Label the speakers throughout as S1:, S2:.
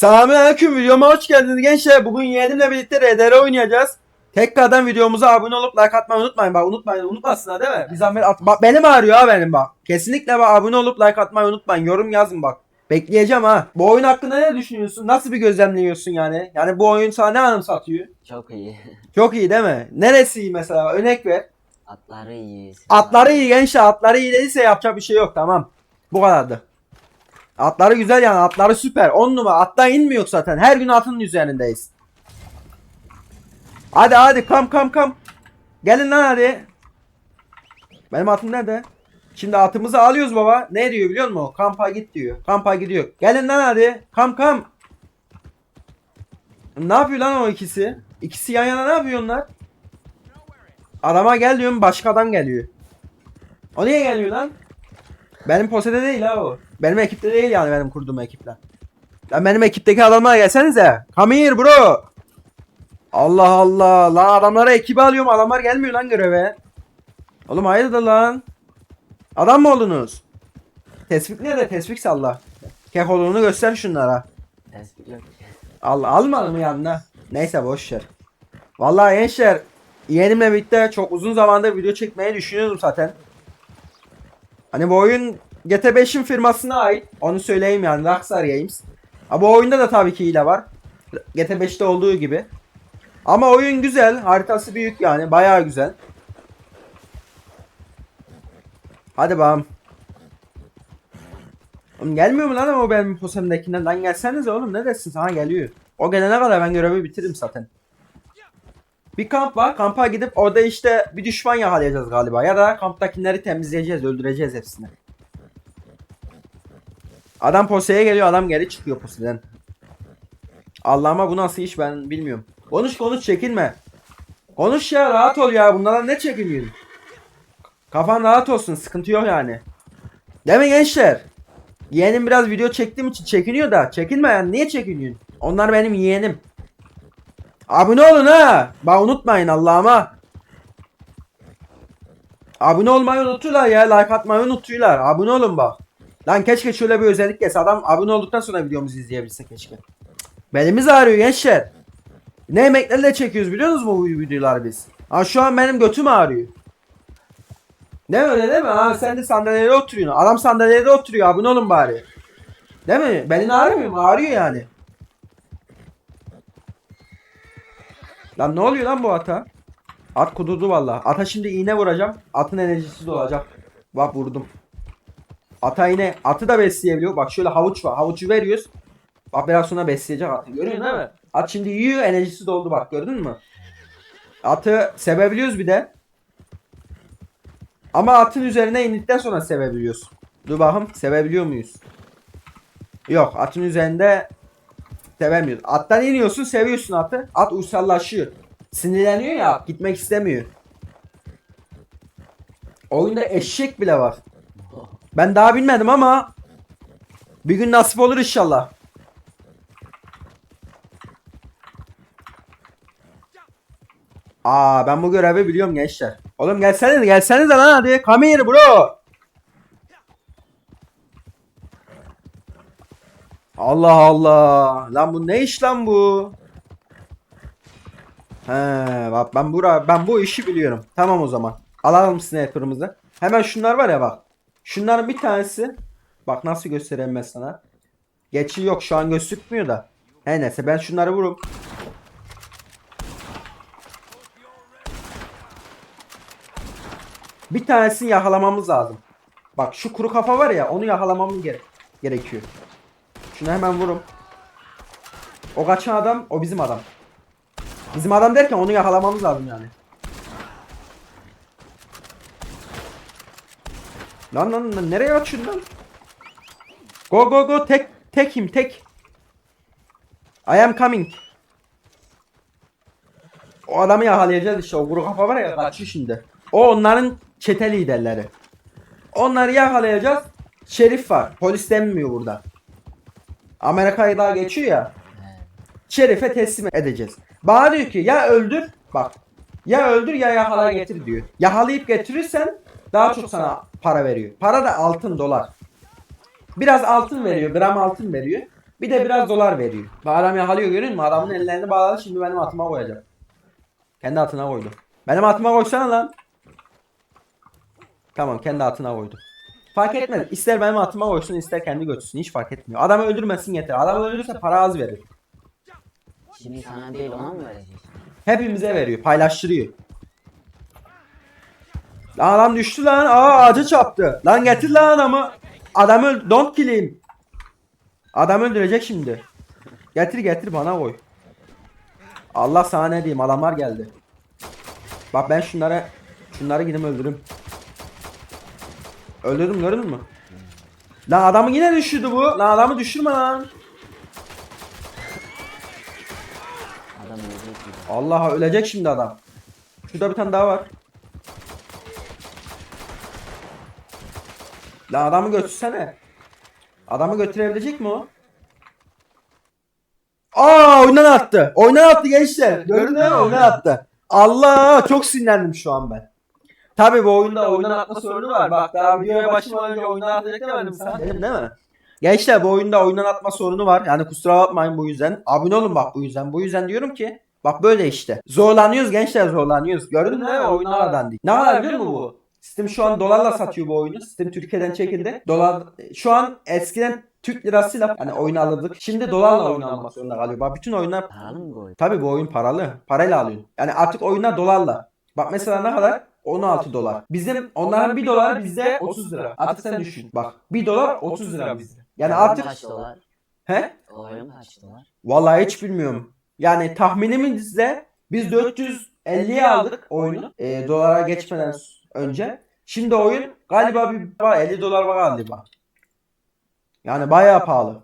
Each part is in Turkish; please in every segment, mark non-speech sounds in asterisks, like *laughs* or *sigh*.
S1: Selamünaleyküm videoma hoş geldiniz gençler. Bugün yeğenimle birlikte RDR oynayacağız. Tekrardan videomuza abone olup like atmayı unutmayın. Bak unutmayın unutmasınlar değil mi? Bir zahmet at. Bak benim ağrıyor ha benim bak. Kesinlikle bak abone olup like atmayı unutmayın. Yorum yazın bak. Bekleyeceğim ha. Bu oyun hakkında ne düşünüyorsun? Nasıl bir gözlemliyorsun yani? Yani bu oyun sana ne anımsatıyor?
S2: Çok iyi. *laughs*
S1: Çok iyi değil mi? Neresi iyi mesela? Örnek ver.
S2: Atları iyi.
S1: Atları iyi gençler. Atları iyi değilse yapacak bir şey yok tamam. Bu kadardı. Atları güzel yani. Atları süper. 10 numara. Attan inmiyor zaten. Her gün atın üzerindeyiz. Hadi hadi kam kam kam. Gelin lan hadi. Benim atım nerede? Şimdi atımızı alıyoruz baba. Ne diyor biliyor musun? Kampa git diyor. Kampa gidiyor. Gelin lan hadi. Kam kam. Ne yapıyor lan o ikisi? İkisi yan yana ne yapıyor onlar? Adama gel diyorum başka adam geliyor. O niye geliyor lan? Benim posede değil ha o. Benim ekipte değil yani benim kurduğum ekipler. Lan benim ekipteki adamlara gelsenize. Come here bro. Allah Allah. Lan adamlara ekibi alıyorum. Adamlar gelmiyor lan göreve. Oğlum hayırdır lan? Adam mı oldunuz? Tespit nerede? Tespit salla. Kekoluğunu göster şunlara. Al, almadı mı yanına? Neyse boş ver. Vallahi gençler yeğenimle birlikte çok uzun zamandır video çekmeyi düşünüyordum zaten. Hani bu oyun GT5'in firmasına ait. Onu söyleyeyim yani Rockstar Games. Ha bu oyunda da tabii ki hile var. GT5'te olduğu gibi. Ama oyun güzel. Haritası büyük yani. Bayağı güzel. Hadi bakalım. Oğlum gelmiyor mu lan o benim posemdekinden? Lan gelsenize oğlum ne dersin? Sana geliyor. O gelene kadar ben görevi bitiririm zaten. Bir kamp var. Kampa gidip orada işte bir düşman yakalayacağız galiba. Ya da kamptakileri temizleyeceğiz, öldüreceğiz hepsini. Adam poseye geliyor, adam geri çıkıyor poseden. Allah'ıma bu nasıl iş ben bilmiyorum. Konuş konuş çekinme. Konuş ya rahat ol ya bunlardan ne çekiniyorsun? Kafan rahat olsun sıkıntı yok yani. Değil mi gençler? Yeğenim biraz video çektiğim için çekiniyor da çekinme yani niye çekiniyorsun? Onlar benim yeğenim. Abone olun ha. Bak unutmayın Allah'ıma. Abone olmayı unutuyorlar ya. Like atmayı unutuyorlar. Abone olun bak. Lan keşke şöyle bir özellik gelse. Adam abone olduktan sonra videomuzu izleyebilse keşke. Belimiz ağrıyor gençler. Ne emeklerle çekiyoruz biliyor musunuz bu videoları biz? Ha şu an benim götüm ağrıyor. Ne öyle değil mi? Ha sen de sandalyede oturuyorsun. Adam sandalyede oturuyor. Abone olun bari. Değil mi? Belin ağrımıyor mu? Ağrıyor yani. Lan ne oluyor lan bu ata? At kudurdu valla. Ata şimdi iğne vuracağım. Atın enerjisi dolacak. Bak vurdum. Ata iğne. Atı da besleyebiliyor. Bak şöyle havuç var. Havucu veriyoruz. Bak biraz sonra besleyecek atı. Görüyorsun değil mi? At şimdi yiyor enerjisi doldu bak. Gördün mü? Atı sevebiliyoruz bir de. Ama atın üzerine indikten sonra sevebiliyoruz. Dur bakayım sevebiliyor muyuz? Yok atın üzerinde sevemiyoruz. Attan iniyorsun seviyorsun atı. At uysallaşıyor. Sinirleniyor ya gitmek istemiyor. Oyunda eşek bile var. Ben daha bilmedim ama bir gün nasip olur inşallah. Aa ben bu görevi biliyorum gençler. Oğlum gelsenize gelsenize lan hadi. Come here bro. Allah Allah. Lan bu ne iş lan bu? He bak ben bura ben bu işi biliyorum. Tamam o zaman. Alalım sniper'ımızı. Hemen şunlar var ya bak. Şunların bir tanesi bak nasıl göstereyim ben sana. Geçi yok şu an gözükmüyor da. Her neyse ben şunları vurup Bir tanesini yakalamamız lazım. Bak şu kuru kafa var ya onu yakalamamız gerek gerekiyor. Şunu hemen vurum. O kaçan adam o bizim adam. Bizim adam derken onu yakalamamız lazım yani. Lan lan lan nereye açıyorsun lan? Go go go tek tek him tek. I am coming. O adamı yakalayacağız işte o kuru kafa var ya kaçıyor şimdi. O onların çete liderleri. Onları yakalayacağız. Şerif var. Polis denmiyor burada. Amerika'yı daha geçiyor ya. Şerife teslim edeceğiz. Bana diyor ki ya öldür bak. Ya öldür ya yakala getir diyor. Yakalayıp getirirsen daha çok sana para veriyor. Para da altın dolar. Biraz altın veriyor. Gram altın veriyor. Bir de biraz dolar veriyor. Bak adam yakalıyor görüyor musun? Adamın ellerini bağladı şimdi benim atıma koyacak. Kendi atına koydu. Benim atıma koysana lan. Tamam kendi atına koydu. Fark etmez. İster benim atıma koysun ister kendi götürsün. Hiç fark etmiyor. Adamı öldürmesin yeter. Adamı öldürürse para az verir.
S2: Şimdi sana değil ona mı vereceğiz?
S1: Hepimize veriyor. Paylaştırıyor. Lan adam düştü lan. Aa ağaca çarptı. Lan getir lan adamı. Adamı öl- don't kill him. Adam öldürecek şimdi. Getir getir bana koy. Allah sana ne diyeyim adamlar geldi. Bak ben şunlara şunları gidip öldürürüm. Öldürdüm gördün mü? Lan adamı yine düşürdü bu. Lan adamı düşürme lan.
S2: Adam.
S1: Allah ölecek şimdi adam. Şurada bir tane daha var. La adamı götürsene. Adamı götürebilecek mi o? Aa oyundan attı. Oyundan attı gençler. Gördün mü? Oyundan attı. Allah çok sinirlendim şu an ben. Tabi bu oyunda oyundan atma sorunu var. Bak daha videoya başlamadan önce oyundan atacak demedim sana. Dedim değil mi? Gençler bu oyunda oyundan atma sorunu var. Yani kusura bakmayın bu yüzden. Abone olun bak bu yüzden. Bu yüzden diyorum ki Bak böyle işte. Zorlanıyoruz gençler zorlanıyoruz. Gördün mü? Oyunlar dandik. Ne var biliyor musun bu? Steam şu an dolarla satıyor bu oyunu. Steam Türkiye'den çekildi. Dolar şu an eskiden Türk lirasıyla hani oyun alırdık. Şimdi dolarla oyun almak zorunda kalıyor. Bak bütün oyunlar
S2: Paralı mı bu oyun?
S1: Tabi bu oyun paralı. Parayla alıyorsun. Yani artık oyunlar dolarla. Bak mesela ne kadar? 16 dolar. Bizim onların 1 dolar bizde 30 lira. Artık sen düşün. Bak 1 dolar 30 lira bizde. Yani artık
S2: Kaç dolar?
S1: he?
S2: Oyun kaç dolar?
S1: Vallahi hiç bilmiyorum. Yani tahminimizde biz 450'ye aldık oyunu. E, dolara geçmeden önce. Şimdi oyun galiba bir var, 50 dolar var galiba. Yani bayağı pahalı.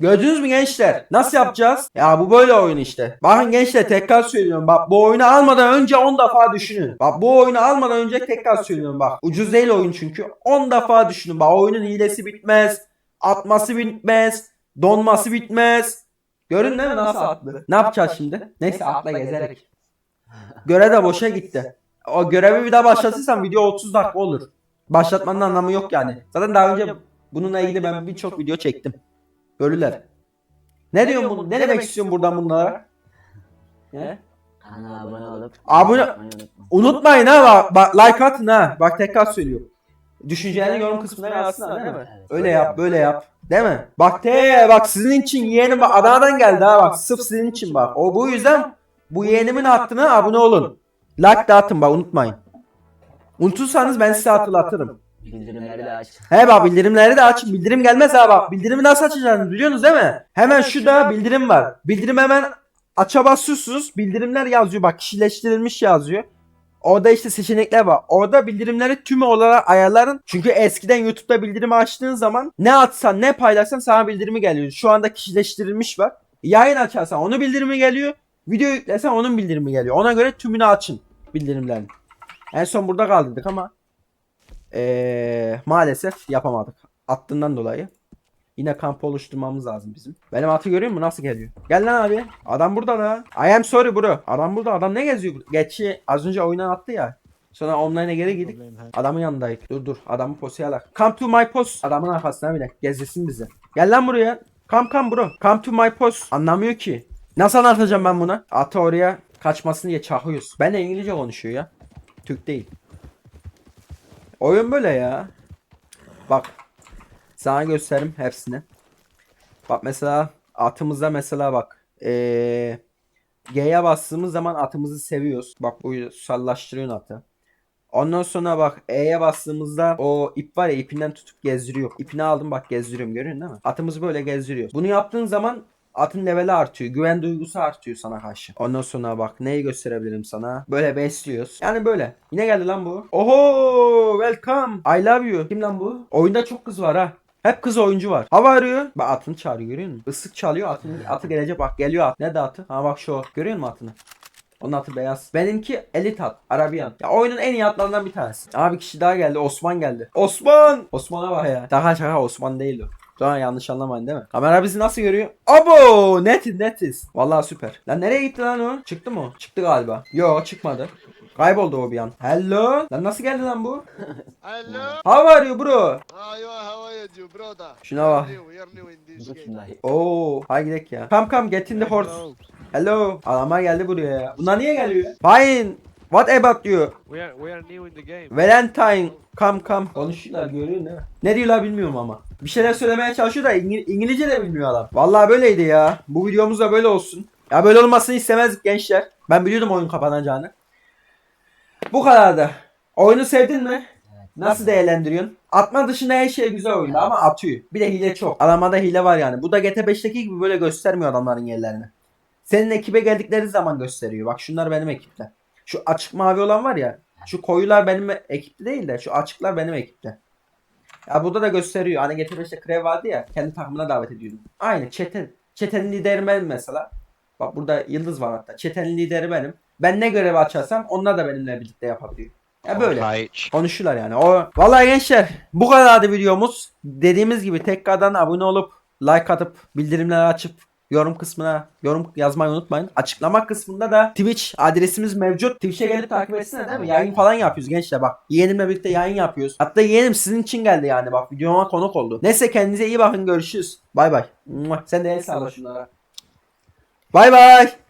S1: Gördünüz mü gençler? Nasıl yapacağız? Ya bu böyle oyun işte. Bakın gençler tekrar söylüyorum. Bak bu oyunu almadan önce 10 defa düşünün. Bak bu oyunu almadan önce tekrar söylüyorum bak. Ucuz değil oyun çünkü. 10 defa düşünün. Bak oyunun hilesi bitmez. Atması bitmez. Donması bitmez. Görün değil mi nasıl atlı? Ne yapacağız şimdi? Neyse atla gezerek. Görev de boşa gitti. O görevi bir daha başlatırsan video 30 dakika olur. Başlatmanın anlamı yok yani. Zaten daha önce bununla ilgili ben birçok video çektim. Görürler. Ne diyorsun bunu? Ne demek istiyorsun buradan bunlara? He?
S2: Kanala abone olup
S1: Abone-. Unutmayın ha bak, bak like atın ha. Bak tekrar söylüyorum. Düşüncelerini yorum kısmına yazsınlar değil mi? Öyle yap böyle yap. Değil mi? Bak te bak sizin için yeğenim bak Adana'dan geldi ha bak sırf sizin için bak. O bu yüzden bu yeğenimin hattına abone olun. Like de atın bak unutmayın. Unutursanız ben size hatırlatırım.
S2: Bildirimleri de aç.
S1: He bak bildirimleri de açın. Bildirim gelmez ha bak. Bildirimi nasıl açacaksınız biliyorsunuz değil mi? Hemen şurada bildirim var. Bildirim hemen aça basıyorsunuz. Bildirimler yazıyor bak kişileştirilmiş yazıyor. Orada işte seçenekler var. Orada bildirimleri tüm olarak ayarların. Çünkü eskiden YouTube'da bildirimi açtığın zaman ne atsan ne paylaşsan sana bildirimi geliyor. Şu anda kişileştirilmiş var. Yayın açarsan onun bildirimi geliyor. Video yüklesen onun bildirimi geliyor. Ona göre tümünü açın bildirimlerini. En son burada kaldıydık ama ee, maalesef yapamadık. Attığından dolayı. Yine kamp oluşturmamız lazım bizim. Benim atı görüyor musun nasıl geliyor? Gel lan abi. Adam burada da. I am sorry bro. Adam burada. Adam ne geziyor? Geçi az önce oyundan attı ya. Sonra online'a geri gittik. Adamın yanındaydık. Dur dur. Adamı posaya alak. Come to my post. Adamın arkasına bile. Gezdirsin bizi. Gel lan buraya. Come come bro. Come to my post. Anlamıyor ki. Nasıl anlatacağım ben buna? Atı oraya kaçmasını diye çakıyoruz. Ben de İngilizce konuşuyor ya. Türk değil. Oyun böyle ya. Bak. Sana göstereyim hepsini. Bak mesela atımıza mesela bak. Ee, G'ye bastığımız zaman atımızı seviyoruz. Bak bu sallaştırıyorsun atı. Ondan sonra bak E'ye bastığımızda o ip var ya ipinden tutup gezdiriyor. İpini aldım bak gezdiriyorum görüyorsun değil mi? Atımızı böyle gezdiriyor. Bunu yaptığın zaman atın leveli artıyor. Güven duygusu artıyor sana karşı. Ondan sonra bak neyi gösterebilirim sana? Böyle besliyoruz. Yani böyle. Yine geldi lan bu. Oho welcome. I love you. Kim lan bu? Oyunda çok kız var ha. Hep kız oyuncu var. Hava arıyor. Bak atını çağırıyor görüyor musun? Isık çalıyor atın, atı gelecek bak geliyor at. Ne atı? Ha bak şu. Görüyor musun atını? Onun atı beyaz. Benimki elit at. Arabiyan. Ya oyunun en iyi atlarından bir tanesi. Abi kişi daha geldi. Osman geldi. Osman! Osman'a bak ya. Daha şaka Osman değil o. Sonra yanlış anlamayın değil mi? Kamera bizi nasıl görüyor? Abo! Netiz netiz. Vallahi süper. Lan nereye gitti lan o? Çıktı mı? o? Çıktı galiba. Yo çıkmadı. Kayboldu o bir an. Hello. Lan nasıl geldi lan bu? *laughs*
S3: Hello.
S1: How are you bro?
S3: How you how are you, brother?
S1: Şuna bak. Oo, hadi gidelim ya. Come come get in the horse.
S3: Hello.
S1: Hello. Adamlar geldi buraya ya. Bunlar niye geliyor? Fine. What about you?
S4: We are we are new in the game.
S1: Valentine. Come come. Konuşuyorlar görüyorsun değil mi? Ne diyorlar bilmiyorum ama. Bir şeyler söylemeye çalışıyor da İngil- İngilizce de bilmiyor adam. Vallahi böyleydi ya. Bu videomuz da böyle olsun. Ya böyle olmasını istemezdik gençler. Ben biliyordum oyun kapanacağını. Bu kadardı. Oyunu sevdin mi? Nasıl değerlendiriyorsun? Atma dışında her şey güzel oyunda ama atıyor. Bir de hile çok. Adamlarda hile var yani. Bu da GT5'teki gibi böyle göstermiyor adamların yerlerini. Senin ekibe geldikleri zaman gösteriyor. Bak şunlar benim ekipte. Şu açık mavi olan var ya. Şu koyular benim ekipte değil de şu açıklar benim ekipte. Ya burada da gösteriyor. Hani GT5'te Krev vardı ya. Kendi takımına davet ediyordum. Aynı çete. Çetenin lideri benim mesela. Bak burada yıldız var hatta. Çetenin lideri benim. Ben ne görevi açarsam onlar da benimle birlikte yapabiliyor. Ya böyle. Konuşuyorlar yani. O vallahi gençler bu kadardı videomuz. Dediğimiz gibi tekrardan abone olup like atıp bildirimleri açıp yorum kısmına yorum yazmayı unutmayın. Açıklama kısmında da Twitch adresimiz mevcut. Twitch'e gelip takip etsene değil mi? Yayın falan yapıyoruz gençler bak. Yeğenimle birlikte yayın yapıyoruz. Hatta yeğenim sizin için geldi yani bak videoma konuk oldu. Neyse kendinize iyi bakın görüşürüz. Bay bay. Sen de el salla şunlara. Bay bay.